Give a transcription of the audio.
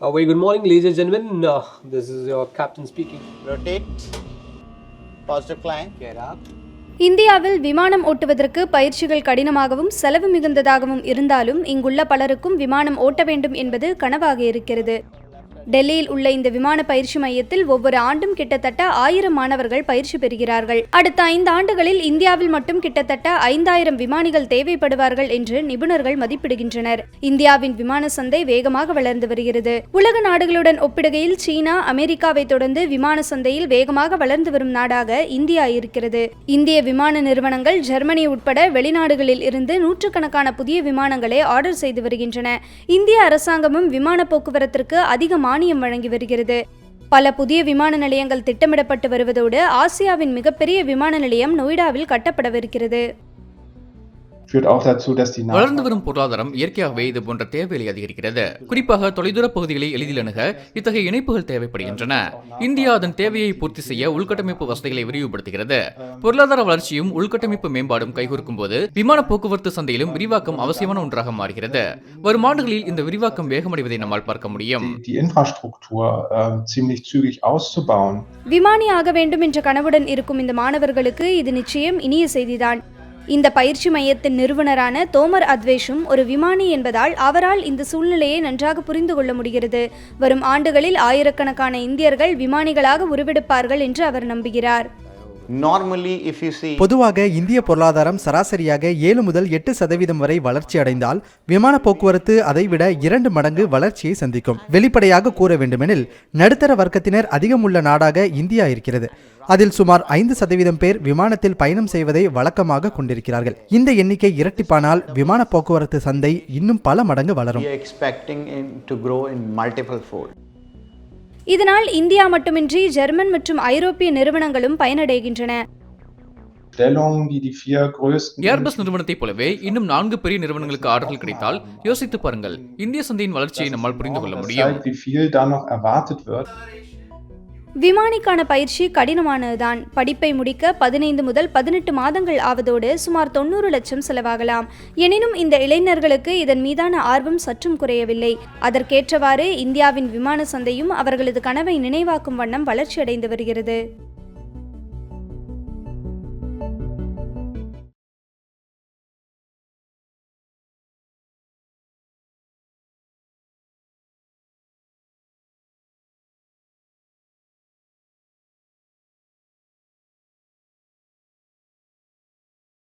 Uh, very good morning, ladies and gentlemen. Uh, this is your captain speaking. rotate, positive climb, Get up. இந்தியாவில் விமானம் ஓட்டுவதற்கு பயிற்சிகள் கடினமாகவும் செலவு மிகுந்ததாகவும் இருந்தாலும் இங்குள்ள பலருக்கும் விமானம் ஓட்ட வேண்டும் என்பது கனவாக இருக்கிறது டெல்லியில் உள்ள இந்த விமான பயிற்சி மையத்தில் ஒவ்வொரு ஆண்டும் கிட்டத்தட்ட ஆயிரம் மாணவர்கள் பயிற்சி பெறுகிறார்கள். அடுத்த ஐந்து ஆண்டுகளில் இந்தியாவில் மட்டும் கிட்டத்தட்ட ஐந்தாயிரம் விமானிகள் தேவைப்படுவார்கள் என்று நிபுணர்கள் மதிப்பிடுகின்றனர். இந்தியாவின் விமான சந்தை வேகமாக வளர்ந்து வருகிறது. உலக நாடுகளுடன் ஒப்பிடுகையில் சீனா அமெரிக்காவை தொடர்ந்து விமான சந்தையில் வேகமாக வளர்ந்து வரும் நாடாக இந்தியா இருக்கிறது. இந்திய விமான நிறுவனங்கள் ஜெர்மனி உட்பட வெளிநாடுகளில் இருந்து நூற்றுக்கணக்கான புதிய விமானங்களை ஆர்டர் செய்து வருகின்றன. இந்திய அரசாங்கமும் விமான போக்குவரத்திற்கு அதிகமான மானியம் வழங்கி வருகிறது. பல புதிய விமான நிலையங்கள் திட்டமிடப்பட்டு வருவதோடு ஆசியாவின் மிகப்பெரிய விமான நிலையம் நொய்டாவில் கட்டப்படவிருக்கிறது. Führt auch dazu, dass die வளர்ந்து வரும் பொருளாதாரம் இயற்கையாகவே இது போன்ற தேவைகளை அதிகரிக்கிறது. குறிப்பாக தொலைதூர பகுதிகளை எளிதில் அணுக இத்தகைய இணைப்புகள் தேவைப்படுகின்றன. இந்தியா அதன் தேவையை பூர்த்தி செய்ய உள்கட்டமைப்பு வசதிகளை விரிவுபடுத்துகிறது. பொருளாதார வளர்ச்சியும் உள்கட்டமைப்பு மேம்பாடும் கைகோர்க்கும் போது விமான போக்குவரத்து சந்தையிலும் விரிவாக்கம் அவசியமான ஒன்றாக மாறுகிறது. வரும் ஆண்டுகளில் இந்த விரிவாக்கம் வேகமடைவதை நம்மால் பார்க்க முடியும். Äh, auszubauen. விமானி ஆக வேண்டும் என்ற கனவுடன் இருக்கும் இந்த மாணவர்களுக்கு இது நிச்சயம் இனிய செய்திதான். இந்த பயிற்சி மையத்தின் நிறுவனரான தோமர் அத்வேஷும் ஒரு விமானி என்பதால் அவரால் இந்த சூழ்நிலையை நன்றாக புரிந்து கொள்ள முடிகிறது. வரும் ஆண்டுகளில் ஆயிரக்கணக்கான இந்தியர்கள் விமானிகளாக உருவெடுப்பார்கள் என்று அவர் நம்புகிறார். பொதுவாக இந்திய பொருளாதாரம் சராசரியாக ஏழு முதல் எட்டு சதவீதம் வரை வளர்ச்சி அடைந்தால் விமான போக்குவரத்து அதைவிட இரண்டு மடங்கு வளர்ச்சியை சந்திக்கும். வெளிப்படையாக கூற வேண்டுமெனில் நடுத்தர வர்க்கத்தினர் அதிகமுள்ள நாடாக இந்தியா இருக்கிறது. அதில் சுமார் ஐந்து சதவீதம் பேர் விமானத்தில் பயணம் செய்வதை வழக்கமாக கொண்டிருக்கிறார்கள். இந்த எண்ணிக்கை இரட்டிப்பானால் விமான போக்குவரத்து சந்தை இன்னும் பல மடங்கு வளரும். இதனால் இந்தியா மட்டுமின்றி ஜெர்மன் மற்றும் ஐரோப்பிய நிறுவனங்களும் பயனடைகின்றன. ஏர்பஸ் நிறுவனத்தைப் போலவே இன்னும் நான்கு பெரிய நிறுவனங்களுக்கு ஆர்டர்கள் கிடைத்தால் யோசித்து பாருங்கள் இந்திய சந்தையின் வளர்ச்சியை நம்மால் புரிந்து கொள்ள முடியும். விமானிக்கான பயிற்சி கடினமானதுதான். படிப்பை முடிக்க பதினைந்து முதல் பதினெட்டு மாதங்கள் ஆவதோடு சுமார் தொண்ணூறு லட்சம் செலவாகலாம். எனினும் இந்த இளைஞர்களுக்கு இதன் மீதான ஆர்வம் சற்றும் குறையவில்லை. அதற்கேற்றவாறு இந்தியாவின் விமான சந்தையும் அவர்களது கனவை நினைவாக்கும் வண்ணம் வளர்ச்சியடைந்து வருகிறது.